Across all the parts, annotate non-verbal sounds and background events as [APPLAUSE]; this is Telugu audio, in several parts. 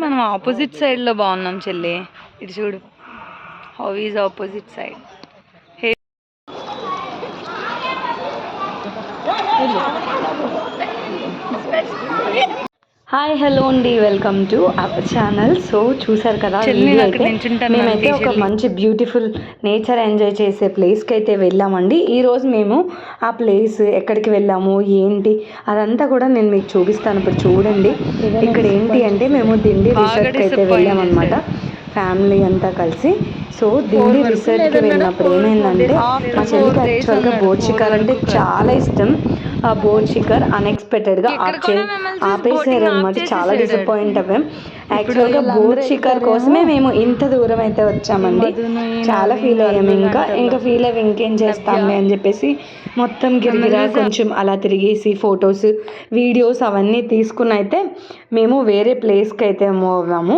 మనం ఆపోజిట్ సైడ్లో బాగున్నాం చెల్లి. ఇటు చూడు. How is opposite side hi hello అండి. Welcome to our channel. So చూసారు కదా మేమైతే ఒక. మంచి బ్యూటిఫుల్ నేచర్ ఎంజాయ్ చేసే ప్లేస్కి అయితే వెళ్ళామండి. ఈ రోజు మేము ఆ ప్లేస్ ఎక్కడికి వెళ్ళాము ఏంటి అదంతా కూడా నేను మీకు చూపిస్తాను. ఇప్పుడు చూడండి ఇక్కడ ఏంటి అంటే మేము దిండి రిసార్ట్కి అయితే వెళ్ళామన్నమాట. ఫ్యామిలీ అంతా కలిసి. సో దిండి రిసార్ట్కి. వెళ్ళినప్పుడు ఏమైందంటే మా చెల్లికి యాక్చువల్గా వరకు చాలా ఇష్టం. ఆ బోట్ షికార్ అన్ఎక్స్పెక్టెడ్గా ఆప్ కూడా చే మిమ్మల్ని చూసి ఆపేసారు boating అనమాట ఆప్ చాలా. డిసప్పాయింట్ అవ్వాం యాక్చువల్గా బోట్ షికార్ కోసమే మేము ఇంత దూరం అయితే వచ్చామండి. చాలా ఫీల్ అయ్యాము ఇంకా ఇంకా ఫీల్ అయ్యి. ఇంకేం చేస్తాంలే అని చెప్పేసి మొత్తం గిరిగిరా కొంచెం అలా తిరిగేసి ఫొటోస్ వీడియోస్ అవన్నీ తీసుకుని అయితే మేము వేరే ప్లేస్కి అయితే మూవ్ అవ్వాము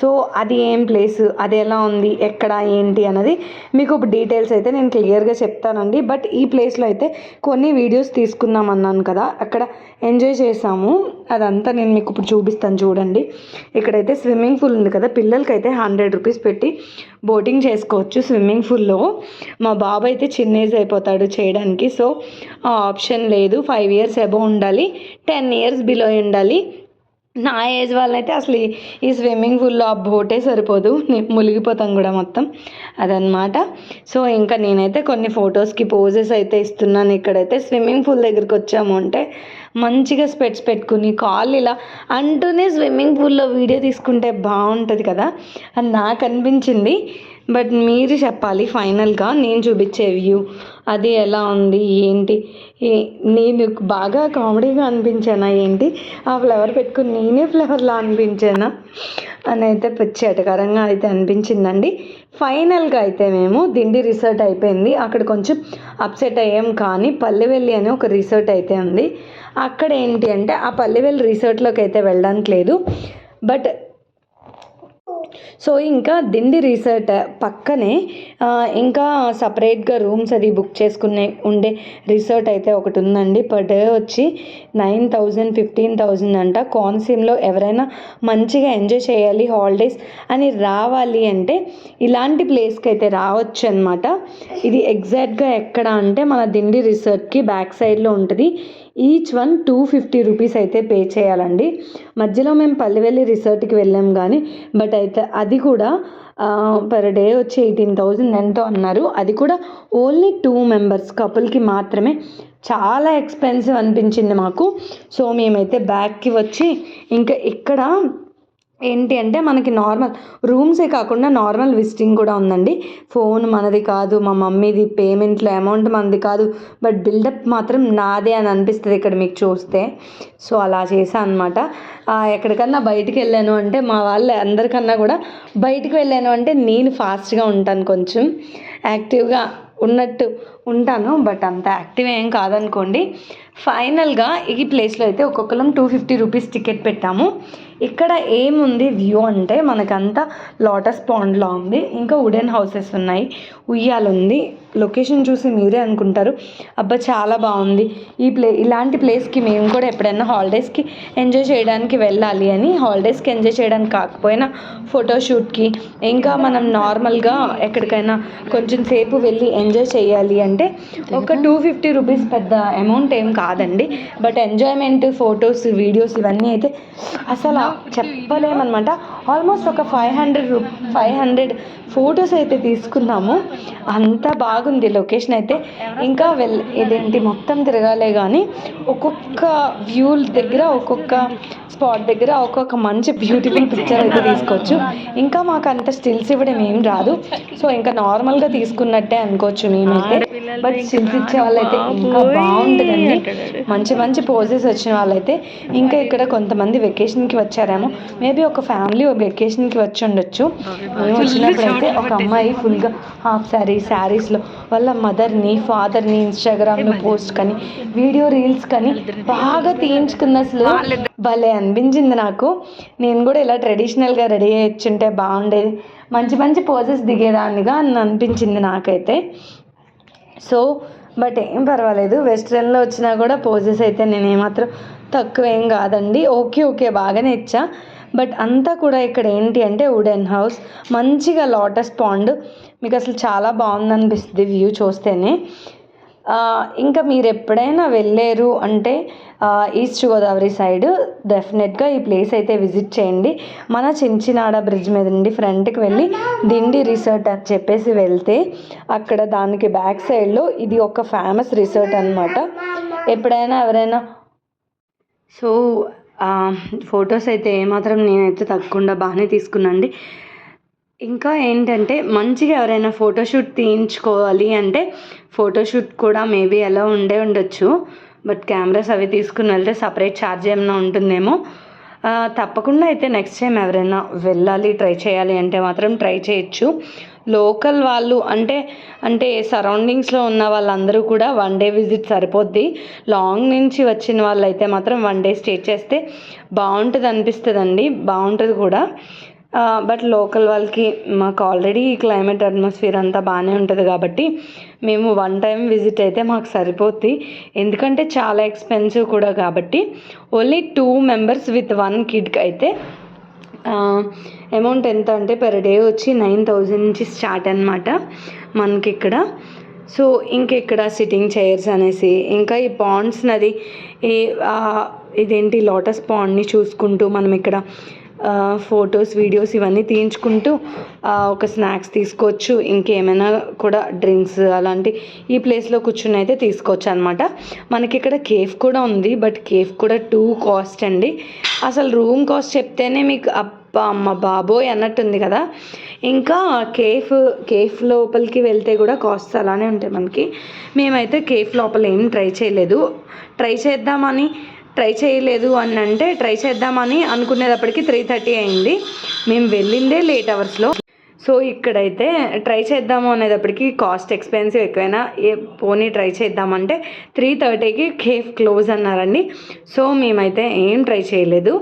సో అది ఏం ప్లేస్ అది ఎలా ఉంది? ఎక్కడ? ఏంటి? అన్నది మీకు డీటెయిల్స్ అయితే నేను క్లియర్గా చెప్తానండి. బట్ ఈ ప్లేస్లో అయితే కొన్ని వీడియోస్ తీసుకున్నాం అన్నాను కదా. అక్కడ ఎంజాయ్ చేసాము అదంతా నేను మీకు ఇప్పుడు చూపిస్తాను చూడండి. ఇక్కడైతే స్విమ్మింగ్ పూల్ ఉంది కదా పిల్లలకి అయితే హండ్రెడ్ రూపీస్ పెట్టి బోటింగ్ చేసుకోవచ్చు స్విమ్మింగ్ పూల్లో. మా బాబు అయితే చిన్న ఏజ్ అయిపోతాడు చేయడానికి సో ఆ ఆప్షన్ లేదు. ఫైవ్ ఇయర్స్ అబౌవ్ ఉండాలి టెన్ ఇయర్స్ బిలో ఉండాలి. నా ఏజ్ వాళ్ళైతే అసలు ఈ- స్విమ్మింగ్ పూల్లో ఆ బోటే సరిపోదు. నేను మునిగిపోతాం కూడా మొత్తం. అదనమాట సో ఇంకా నేనైతే కొన్ని ఫొటోస్కి పోజెస్ అయితే ఇస్తున్నాను. ఇక్కడైతే స్విమ్మింగ్ పూల్ దగ్గరికి వచ్చాము అంటే మంచిగా స్పెట్స్ పెట్టుకుని కాళ్ళు ఇలా అంటూనే స్విమ్మింగ్ పూల్లో వీడియో తీసుకుంటే బాగుంటుంది కదా. అని నాకు అనిపించింది. బట్ మీరు చెప్పాలి ఫైనల్గా నేను చూపించే వ్యూ. అది ఎలా ఉంది ఏంటి? నేను బాగా కామెడీగా అనిపించానా ఏంటి? ఆ ఫ్లవర్ పెట్టుకుని నేనే ఫ్లవర్లా అనిపించానా? అని అయితే పిచ్చి ఎటకరంగా అయితే అనిపించిందండి. ఫైనల్గా అయితే మేము దిండి రిసార్ట్ అయిపోయింది. అక్కడ కొంచెం అప్సెట్ అయ్యాం కానీ పల్లెవెల్లి అని ఒక రిసార్ట్ అయితే ఉంది. అక్కడ ఏంటి అంటే ఆ పల్లెవెల్లి రిసార్ట్లోకి అయితే వెళ్ళడానికి లేదు. బట్ సో ఇంకా దిండి రిసార్ట్ పక్కనే ఇంకా సపరేట్గా రూమ్స్ అది బుక్ చేసుకునే ఉండే రిసార్ట్ అయితే ఒకటి ఉందండి. పర్ డే వచ్చి నైన్ థౌజండ్ ఫిఫ్టీన్ థౌజండ్ అంట. కోనసీమలో ఎవరైనా మంచిగా ఎంజాయ్ చేయాలి హాలిడేస్ అని రావాలి అంటే ఇలాంటి ప్లేస్కి అయితే రావచ్చు అనమాట ఇది ఎగ్జాక్ట్గా ఎక్కడ అంటే మన దిండి రిసార్ట్కి బ్యాక్ సైడ్లో ఉంటుంది. Each one two fifty rupees అయితే పే చేయాలండి. మధ్యలో మేము పల్లెవెల్లి రిసార్ట్కి వెళ్ళాం కానీ బట్ అయితే అది కూడా పర్ డే వచ్చి ఎయిటీన్ థౌజండ్ ఎంతో అన్నారు. అది కూడా ఓన్లీ టూ మెంబర్స్ కపుల్కి మాత్రమే. చాలా ఎక్స్పెన్సివ్ అనిపించింది మాకు. సో మేమైతే బ్యాక్కి వచ్చి ఇంకా ఇక్కడ ఏంటి అంటే మనకి నార్మల్ రూమ్సే కాకుండా నార్మల్ విజిటింగ్ కూడా ఉందండి. ఫోన్ మనది కాదు మా మమ్మీది పేమెంట్లో అమౌంట్ మనది కాదు బట్ బిల్డప్ మాత్రం నాదే అని అనిపిస్తుంది ఇక్కడ మీకు చూస్తే. సో అలా చేశాను అనమాట ఎక్కడికన్నా బయటికి వెళ్ళాను అంటే మా వాళ్ళు అందరికన్నా కూడా బయటికి వెళ్ళాను అంటే నేను ఫాస్ట్గా ఉంటాను కొంచెం. యాక్టివ్గా ఉన్నట్టు ఉంటాను బట్ అంత యాక్టివ్ ఏం కాదనుకోండి. ఫైనల్గా ఈ ప్లేస్లో అయితే ఒక్కొక్కరం టూ ఫిఫ్టీ రూపీస్ టికెట్ పెట్టాము. ఇక్కడ ఏముంది వ్యూ అంటే మనకంతా లోటస్ పాండ్లా ఉంది ఇంకా వుడెన్ హౌసెస్ ఉన్నాయి ఉయ్యాలు ఉంది లొకేషన్ చూసి మీరే అనుకుంటారు అబ్బా చాలా బాగుంది. ఈ ప్లే ఇలాంటి ప్లేస్కి మేము కూడా ఎప్పుడైనా హాలిడేస్కి ఎంజాయ్ చేయడానికి వెళ్ళాలి అని హాలిడేస్కి ఎంజాయ్ చేయడానికి కాకపోయినా ఫోటోషూట్కి ఇంకా మనం నార్మల్గా ఎక్కడికైనా కొంచెం సేపు వెళ్ళి ఎంజాయ్ చేయాలి అంటే ఒక టూ ఫిఫ్టీ రూపీస్ పెద్ద అమౌంట్ ఏం కాదండి. బట్ ఎంజాయ్మెంట్ ఫొటోస్ వీడియోస్ ఇవన్నీ అయితే అసలు చెప్పలేమన్నమాట. ఆల్మోస్ట్ ఒక ఫైవ్ హండ్రెడ్ రూ ఫైవ్ హండ్రెడ్ ఫొటోస్ అయితే తీసుకున్నాము. అంత బాగుంది లొకేషన్ అయితే. ఇంకా వెల్ ఇదేంటి? మొత్తం తిరగాలే కానీ ఒక్కొక్క వ్యూ దగ్గర ఒక్కొక్క స్పాట్ దగ్గర ఒక్కొక్క మంచి బ్యూటిఫుల్ పిక్చర్ అయితే తీసుకోవచ్చు. ఇంకా మాకు అంత స్టిల్స్ ఇవ్వడం ఏం రాదు. సో ఇంకా నార్మల్గా తీసుకున్నట్టే అనుకోవచ్చు మేమైతే. బట్ స్టిల్స్ ఇచ్చే వాళ్ళైతే ఇంకా బాగుంటుందండి. మంచి మంచి పోజెస్ వచ్చిన వాళ్ళైతే ఇంకా ఇక్కడ కొంతమంది వెకేషన్కి వచ్చారేమో. మేబీ ఒక ఫ్యామిలీ వెకేషన్కి వచ్చి ఉండొచ్చు. మేము వచ్చినప్పుడు అయితే ఒక అమ్మాయి ఫుల్గా హాఫ్ శారీ శారీస్లో వాళ్ళ మదర్ని ఫాదర్ని ఇన్స్టాగ్రామ్లో పోస్ట్ కానీ వీడియో రీల్స్ కానీ బాగా తీయించుకుంది అసలు. భలే అనిపించింది నాకు. నేను కూడా ఇలా ట్రెడిషనల్గా రెడీ అయ్యొచ్చుంటే బాగుండేది మంచి మంచి పోజెస్ దిగేదాన్నిగా అని అనిపించింది నాకైతే. సో బట్ ఏం పర్వాలేదు వెస్ట్రన్లో వచ్చినా కూడా పోజెస్ అయితే నేను ఏమాత్రం తక్కువ ఏం కాదండి. ఓకే ఓకే బాగానే ఇచ్చా. బట్ అంతా కూడా ఇక్కడ ఏంటి అంటే వుడెన్ హౌస్ మంచిగా లోటస్ పాండ్ మీకు అసలు చాలా బాగుంది అనిపిస్తుంది వ్యూ చూస్తేనే. ఇంకా మీరు ఎప్పుడైనా వెళ్ళారు అంటే ఈస్ట్ గోదావరి సైడ్ డెఫినెట్గా ఈ ప్లేస్ అయితే విజిట్ చేయండి. మన చించినాడ బ్రిడ్జ్ మీద నుండి ఫ్రంట్కి వెళ్ళి దిండి రిసార్ట్ అని చెప్పేసి వెళ్తే అక్కడ దానికి బ్యాక్ సైడ్లో ఇది ఒక ఫేమస్ రిసార్ట్ అనమాట ఎప్పుడైనా ఎవరైనా సో ఫొటోస్ అయితే ఏమాత్రం నేనైతే తగ్గకుండా బాగానే తీసుకున్నాండి ఇంకా ఏంటంటే మంచిగా ఎవరైనా ఫోటోషూట్ తీయించుకోవాలి అంటే ఫోటోషూట్ కూడా మేబీ ఎలా ఉండే ఉండొచ్చు. బట్ కెమెరాస్ అవి తీసుకుని వెళ్తే సపరేట్ ఛార్జ్ ఏమైనా ఉంటుందేమో. తప్పకుండా అయితే నెక్స్ట్ టైం ఎవరైనా వెళ్ళాలి ట్రై చేయాలి అంటే మాత్రం ట్రై చేయొచ్చు. లోకల్ వాళ్ళు అంటే అంటే సరౌండింగ్స్లో ఉన్న వాళ్ళందరూ కూడా వన్ డే విజిట్ సరిపోద్ది. లాంగ్ నుంచి వచ్చిన వాళ్ళు అయితే మాత్రం వన్ డే స్టే చేస్తే బాగుంటుంది అనిపిస్తుందండి. బాగుంటుంది కూడా. బట్ లోకల్ వాళ్ళకి మాకు ఆల్రెడీ క్లైమేట్ అట్మాస్ఫియర్ అంతా బాగానే ఉంటుంది కాబట్టి మేము వన్ టైం విజిట్ అయితే మాకు సరిపోద్ది. ఎందుకంటే చాలా ఎక్స్పెన్సివ్ కూడా కాబట్టి only two members with one కిడ్కి అయితే అమౌంట్ ఎంత అంటే పర్ డే వచ్చి నైన్ థౌజండ్ నుంచి స్టార్ట్ అనమాట మనకి ఇక్కడ. సో ఇంక ఇక్కడ సిట్టింగ్ చైర్స్ అనేసి ఇంకా ఈ పాండ్స్ నది ఈ ఇదేంటి లోటస్ పాండ్ని చూసుకుంటూ మనం ఇక్కడ ఫొటోస్ వీడియోస్ ఇవన్నీ తీయించుకుంటూ ఒక స్నాక్స్ తీసుకోవచ్చు ఇంకేమైనా కూడా డ్రింక్స్ అలాంటి ఈ ప్లేస్లో కూర్చుని అయితే తీసుకోవచ్చు అనమాట మనకి ఇక్కడ కేఫ్ కూడా ఉంది బట్ కేఫ్ కూడా టూ కాస్ట్ అండి. అసలు రూమ్ కాస్ట్ చెప్తేనే మీకు అబ్బా అమ్మ బాబోయ్ అన్నట్టుంది కదా. ఇంకా కేఫ్ కేఫ్ లోపలికి వెళ్తే కూడా కాస్ట్ అలానే ఉంటాయి మనకి. మేమైతే కేఫ్ లోపల ఏం ట్రై చేయలేదు. ట్రై చేద్దామని ట్రై చేయలేదు అని అంటే ట్రై చేద్దామని అనుకునేటప్పటికి త్రీ థర్టీ అయింది. మేము వెళ్ళిందే లేట్ అవర్స్లో సో ఇక్కడైతే ట్రై చేద్దాము అనేటప్పటికి కాస్ట్ ఎక్స్పెన్సివ్ ఎక్కువైనా ఏ పోనీ ట్రై చేద్దామంటే త్రీ థర్టీకి కేఫ్ క్లోజ్ అన్నారండి. సో మేమైతే ఏం ట్రై చేయలేదు.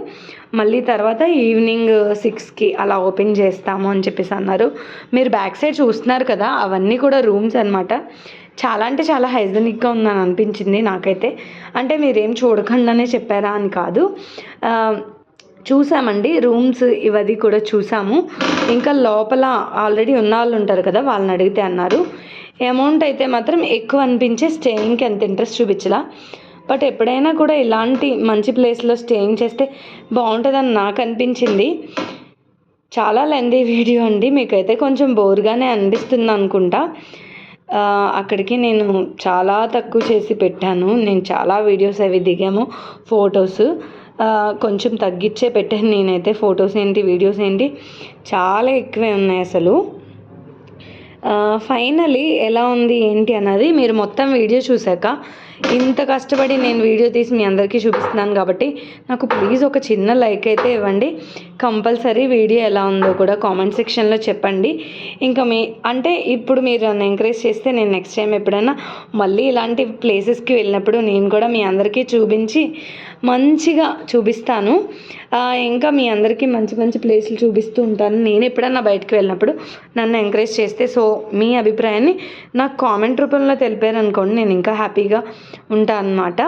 మళ్ళీ తర్వాత ఈవినింగ్ సిక్స్కి అలా ఓపెన్ చేస్తాము అని చెప్పేసి అన్నారు. మీరు బ్యాక్ సైడ్ చూస్తున్నారు కదా అవన్నీ కూడా రూమ్స్ అనమాట చాలా అంటే చాలా హైజెనిక్గా ఉందని అనిపించింది నాకైతే. అంటే మీరేం చూడకుండానే చెప్పారా అని కాదు. చూసామండి రూమ్స్ ఇవది కూడా చూసాము. ఇంకా లోపల ఆల్రెడీ ఉన్న వాళ్ళు ఉంటారు కదా వాళ్ళని అడిగితే అన్నారు. అమౌంట్ అయితే మాత్రం ఎక్కువ అనిపించే స్టేయింగ్కి ఎంత ఇంట్రెస్ట్ చూపించలా. బట్ ఎప్పుడైనా కూడా ఇలాంటి మంచి ప్లేస్లో స్టేయింగ్ చేస్తే బాగుంటుందని నాకు అనిపించింది. చాలా లెందీ వీడియో అండి మీకైతే కొంచెం బోర్గానే అనిపిస్తుంది అనుకుంటా. అక్కడికి నేను చాలా తక్కువ చేసి పెట్టాను. నేను చాలా వీడియోస్ అవి దిగాము ఫొటోస్. కొంచెం తగ్గించే పెట్టాను నేనైతే. ఫొటోస్ ఏంటి వీడియోస్ ఏంటి? చాలా ఎక్కువే ఉన్నాయి అసలు. ఫైనలీ ఎలా ఉంది ఏంటి అన్నది మీరు మొత్తం వీడియో చూశాక ఇంత కష్టపడి నేను వీడియో తీసి మీ అందరికీ చూపిస్తున్నాను కాబట్టి నాకు ప్లీజ్ ఒక చిన్న లైక్ అయితే ఇవ్వండి. కంపల్సరీ వీడియో ఎలా ఉందో కూడా కామెంట్ సెక్షన్లో చెప్పండి. ఇంకా మీ అంటే ఇప్పుడు మీరు నన్ను ఎంకరేజ్ చేస్తే నేను నెక్స్ట్ టైం ఎప్పుడైనా మళ్ళీ ఇలాంటి ప్లేసెస్కి వెళ్ళినప్పుడు నేను కూడా మీ అందరికీ చూపించి మంచిగా చూపిస్తాను. ఇంకా మీ అందరికీ మంచి మంచి ప్లేసులు చూపిస్తూ ఉంటాను. నేను ఎప్పుడన్నా బయటకు వెళ్ళినప్పుడు నన్ను ఎంకరేజ్ చేస్తే సో మీ అభిప్రాయాన్ని నాకు కామెంట్ రూపంలో తెలిపారు అనుకోండి నేను ఇంకా హ్యాపీగా ఉంటాను అనమాట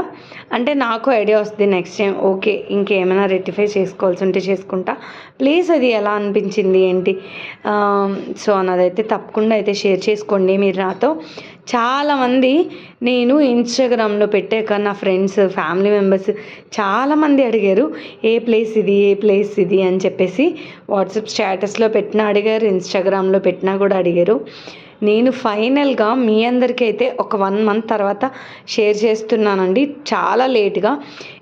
అంటే నాకు ఐడియా వస్తుంది నెక్స్ట్ టైం ఓకే ఇంకేమైనా రెక్టిఫై చేసుకోవాల్సి ఉంటే చేసుకుంటా. ప్లీజ్ అది ఎలా అనిపించింది ఏంటి? సో అన్నదైతే తప్పకుండా అయితే షేర్ చేసుకోండి మీరు నాతో. చాలామంది నేను ఇన్స్టాగ్రామ్లో పెట్టాక నా ఫ్రెండ్స్ ఫ్యామిలీ మెంబర్స్ చాలామంది అడిగారు ఏ ప్లేస్ ఇది ఏ ప్లేస్ ఇది అని చెప్పేసి వాట్సాప్ స్టేటస్లో పెట్టినా అడిగారు ఇన్స్టాగ్రామ్లో పెట్టినా కూడా అడిగారు. నేను ఫైనల్గా మీ అందరికీ అయితే ఒక వన్ మంత్ తర్వాత షేర్ చేస్తున్నానండి. చాలా లేట్గా.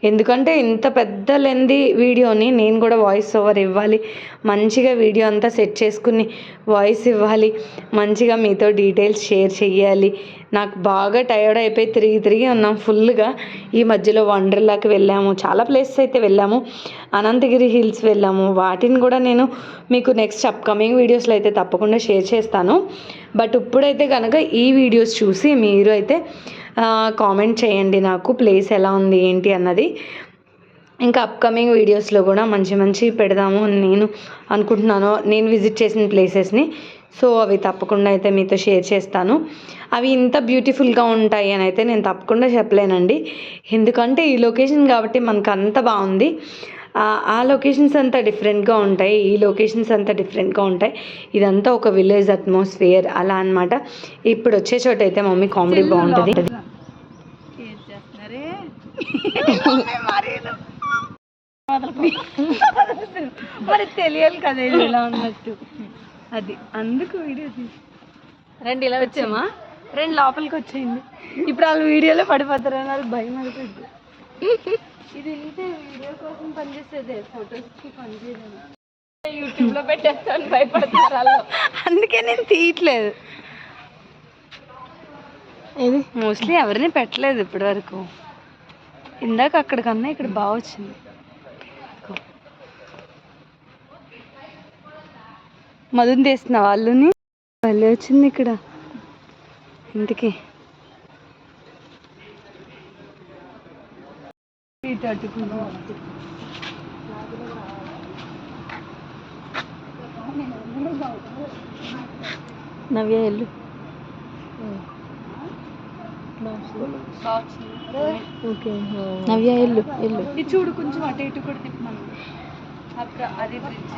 ఎందుకంటే ఇంత పెద్ద లెంది వీడియోని నేను కూడా వాయిస్ ఓవర్ ఇవ్వాలి. మంచిగా వీడియో అంతా సెట్ చేసుకుని వాయిస్ ఇవ్వాలి. మంచిగా మీతో డీటెయిల్స్ షేర్ చేయాలి నాకు బాగా టైర్డ్ అయిపోయి తిరిగి తిరిగి ఉన్నాం ఫుల్గా ఈ మధ్యలో వండర్లాకి వెళ్ళాము. చాలా ప్లేసెస్ అయితే వెళ్ళాము. అనంతగిరి హిల్స్ వెళ్ళాము. వాటిని కూడా నేను మీకు నెక్స్ట్ అప్కమింగ్ వీడియోస్లో అయితే తప్పకుండా షేర్ చేస్తాను. బట్ ఇప్పుడైతే కనుక ఈ వీడియోస్ చూసి మీరు అయితే కామెంట్ చేయండి నాకు ప్లేస్ ఎలా ఉంది ఏంటి అన్నది. ఇంకా అప్కమింగ్ వీడియోస్లో కూడా మంచి మంచి పెడదాము అని నేను అనుకుంటున్నాను. నేను విజిట్ చేసిన ప్లేసెస్ని సో అవి తప్పకుండా అయితే మీతో షేర్ చేస్తాను. అవి ఇంత బ్యూటిఫుల్గా ఉంటాయి అని అయితే నేను తప్పకుండా చెప్పలేనండి. ఎందుకంటే ఈ లొకేషన్ కాబట్టి మనకు అంత బాగుంది. ఆ- లొకేషన్స్ అంతా డిఫరెంట్గా ఉంటాయి. ఈ లొకేషన్స్ అంతా డిఫరెంట్గా ఉంటాయి. ఇదంతా ఒక విలేజ్ అట్మాస్ఫియర్ అలా అన్నమాట. ఇప్పుడు వచ్చే చోట అయితే మమ్మీ కామెడీ బాగుంటుంది. [LAUGHS] మరి తెలియాలి కదా ఇది ఇలా ఉన్నట్టు. అది అందుకు వీడియో తీసి రండి ఇలా వచ్చామా రెండు లోపలికి వచ్చేయండి. ఇప్పుడు వాళ్ళు వీడియోలో పడిపోతారు అని వాళ్ళకి భయం పడుతుంది [LAUGHS] ఇది ఇంతే వీడియో కోసం పనిచేసేదే ఫొటోస్కి పనిచేయదు. యూట్యూబ్లో పెట్టేస్తాను భయపడతారు అందుకే నేను తీయట్లేదు. ఏది? మోస్ట్లీ ఎవరిని పెట్టలేదు ఇప్పటి వరకు ఇందాక అక్కడికన్నా ఇక్కడ బాగా వచ్చింది. మధుని తీస్తున్న వాళ్ళని భలే వచ్చింది ఇక్కడ. ఇంటికి ఇటు అటుకుంటూ. నవ్య ఎల్లు ఓకే. నవ్య ఎల్లు ఎల్లు ఇది చూడు కొంచెం అటు ఇటు కూడా తిప్పమను అక్కడ అది బ్రిడ్జ్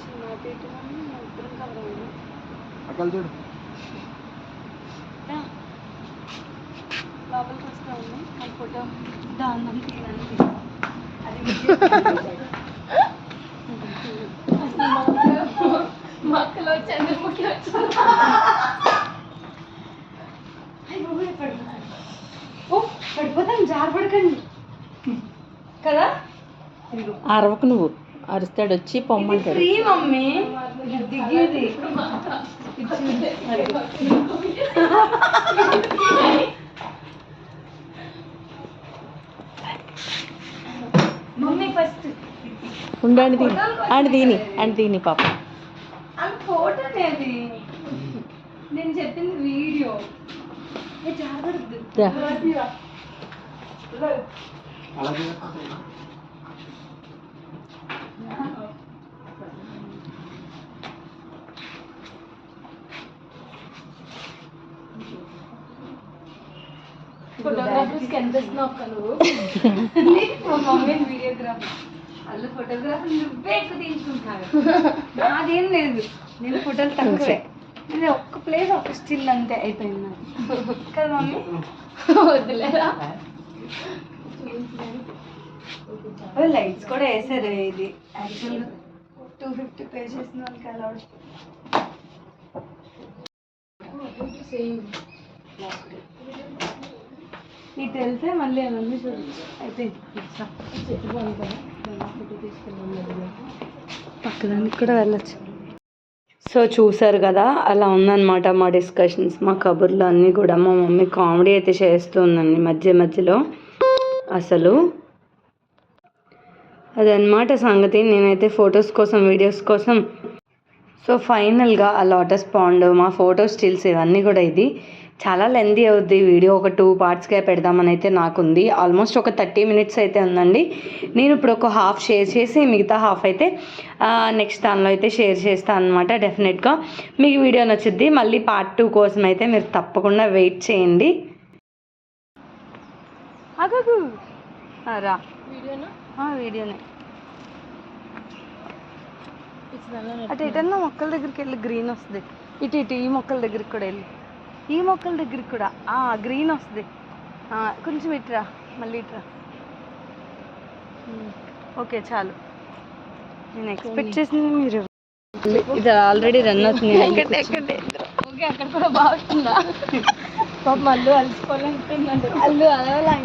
చూడు. లోపలికి వస్తా ఉంది ఆ ఫోటో దాన్ని తీయడానికి. అది [LAUGHS] మక్కలో చంద్రముఖి ఓ పడిపోతాం జారు పడకండి కదా? అరవకు నువ్వు. అరుస్తాడు వచ్చి పొమ్మంటాడు. Free mummy. ఇది దిగేది. Mummy first. ఉండండి దీని అండి దీని అండి దీని పాప. నేను చెప్పింది వీడియో. ఏ జాగ్రత్త. ఇస్తున్నావు అక్క నువ్వు? [LAUGHS] మా మమ్మీ వీడియోగ్రాఫర్ వాళ్ళు ఫోటోగ్రాఫర్ నువ్వే ఎక్కువ తీయించుకుంటారు నాదేం లేదు. నేను ఫోటోలు తక్కువే. నేను ఒక్క ప్లేస్ ఒక స్టిల్ అంతే అయిపోయింది నాకు. కదా మమ్మీ? వద్దులేరా లైట్స్ కూడా వేసారు ఇది. యాక్చువల్గా టూ ఫిఫ్టీ పే చేసిన వాళ్ళకి అలా ఇటు వెళ్తే మళ్ళీ అవన్నీ చూడొచ్చు అయిపోయింది పక్కదానికి కూడా వెళ్ళచ్చు. సో చూసారు కదా అలా ఉందన్నమాట మా డిస్కషన్స్ మా కబుర్లు అన్నీ కూడా. మా మమ్మీ కామెడీ అయితే చేస్తుందండి మధ్య మధ్యలో. అసలు అదనమాట సంగతి. నేనైతే ఫొటోస్ కోసం వీడియోస్ కోసం. సో ఫైనల్గా ఆ లోటస్ పాండ్ మా ఫోటో స్టిల్స్ ఇవన్నీ కూడా ఇది. చాలా లెందీ అవుద్ది. వీడియో ఒక టూ పార్ట్స్గా పెడదామని అయితే నాకుంది. ఆల్మోస్ట్ ఒక థర్టీ మినిట్స్ అయితే ఉందండి. నేను ఇప్పుడు ఒక హాఫ్ షేర్ చేసి మిగతా హాఫ్ అయితే నెక్స్ట్ దానిలో అయితే షేర్ చేస్తాను అనమాట డెఫినెట్గా మీకు వీడియో నచ్చుద్ది. మళ్ళీ పార్ట్ టూ కోసం అయితే మీరు తప్పకుండా వెయిట్ చేయండి. వీడియోనే అటు ఎటన్నా మొక్కల దగ్గరికి వెళ్ళి గ్రీన్ వస్తుంది. ఇటు ఇటు ఈ మొక్కల దగ్గరికి కూడా వెళ్ళి. ఈ మొక్కల దగ్గరికి కూడా. ఆ గ్రీన్ వస్తుంది. కొంచెం ఇటురా మళ్ళీ ఇటురా. ఓకే చాలు. నేను ఎక్స్పెక్ట్ చేసింది మీరు. ఇది ఆల్రెడీ రన్ అవుతుంది ఓకే అక్కడ కూడా బాగుంటుందా పాప అల్లు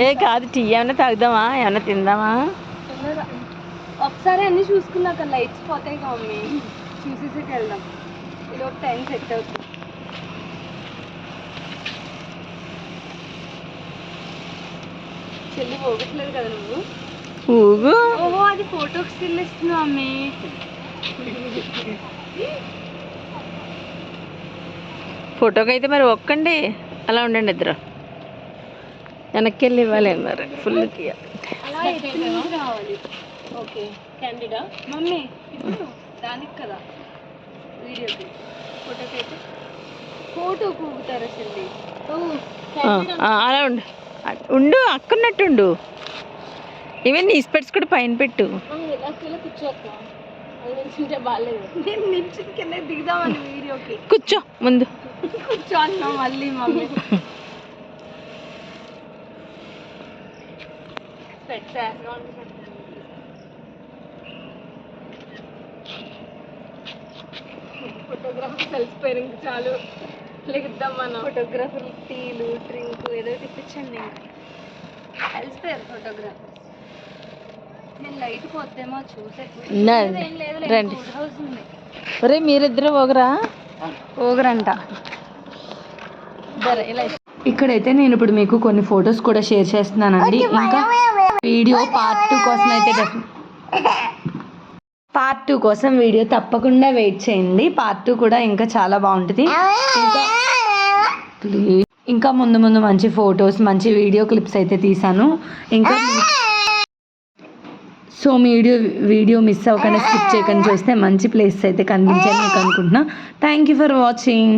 ఏ కాదు టీ ఏమైనా తాగుదామా? ఏమైనా తిందామా? ఒకసారి అన్ని చూసుకున్నాక లైట్స్ పోతాయి మమ్మీ. చూసేసి వెళ్దాం. ఇది ఒక టైం సెట్ అవుతుంది. చెల్లి పోగట్లేదు కదా నువ్వు? ఊగు ఓహో అది ఫోటోకి స్టిల్ ఇస్తున్నావు మమ్మీ. ఫోటోకి అయితే మరి ఒక్కండి. అలా ఉండండి ఇద్దరు. వెనక్కి వెళ్ళి ఇవ్వాలి మరి ఫుల్ ఓకే. క్యాండిడా మమ్మీ దానికి కదా. వీడియోకి. ఫోటోకి అయితే ఫోటో కూగుతారు అలా ఉండు. ఉండు అక్కున్నట్టు ఉండు ఈవెన్ నీ స్పెట్స్ కూడా పైన పెట్టు. కూర్చో ముందు. కూర్చో అన్నా మళ్ళీ మమ్మీ. ఫోటోగ్రాఫర్ కలిసిపోయారు ఇంక చాలు. లెగుద్దాం మనం. ఫోటోగ్రాఫర్ టీలు డ్రింక్ ఏదో ఒకటి ఇప్పించండి ఇంకా. కలిసిపోయారు ఫోటోగ్రాఫర్ నేను లైట్ పోతేమో చూసే. నా- ఏం లేదు రండి. హౌస్ ఉంది. ఒరే మీరిద్దరు ఒకరా పోగరంట. ఇలా ఇక్కడైతే నేను ఇప్పుడు మీకు కొన్ని ఫొటోస్ కూడా షేర్ చేస్తున్నానండి. ఇంకా వీడియో పార్ట్ టూ కోసం అయితే పార్ట్ టూ కోసం వీడియో తప్పకుండా వెయిట్ చేయండి. పార్ట్ టూ కూడా ఇంకా చాలా బాగుంటుంది. ఇంకా ప్లీజ్. ఇంకా ముందు ముందు మంచి ఫొటోస్ మంచి వీడియో క్లిప్స్ అయితే తీసాను. ఇంకా సో మీ వీడియో వీడియో మిస్ అవ్వకుండా స్కిప్ చేయకుండా. చూస్తే మంచి ప్లేస్ అయితే కనిపించాయి మీకు అనుకుంటున్నా. Thank you for watching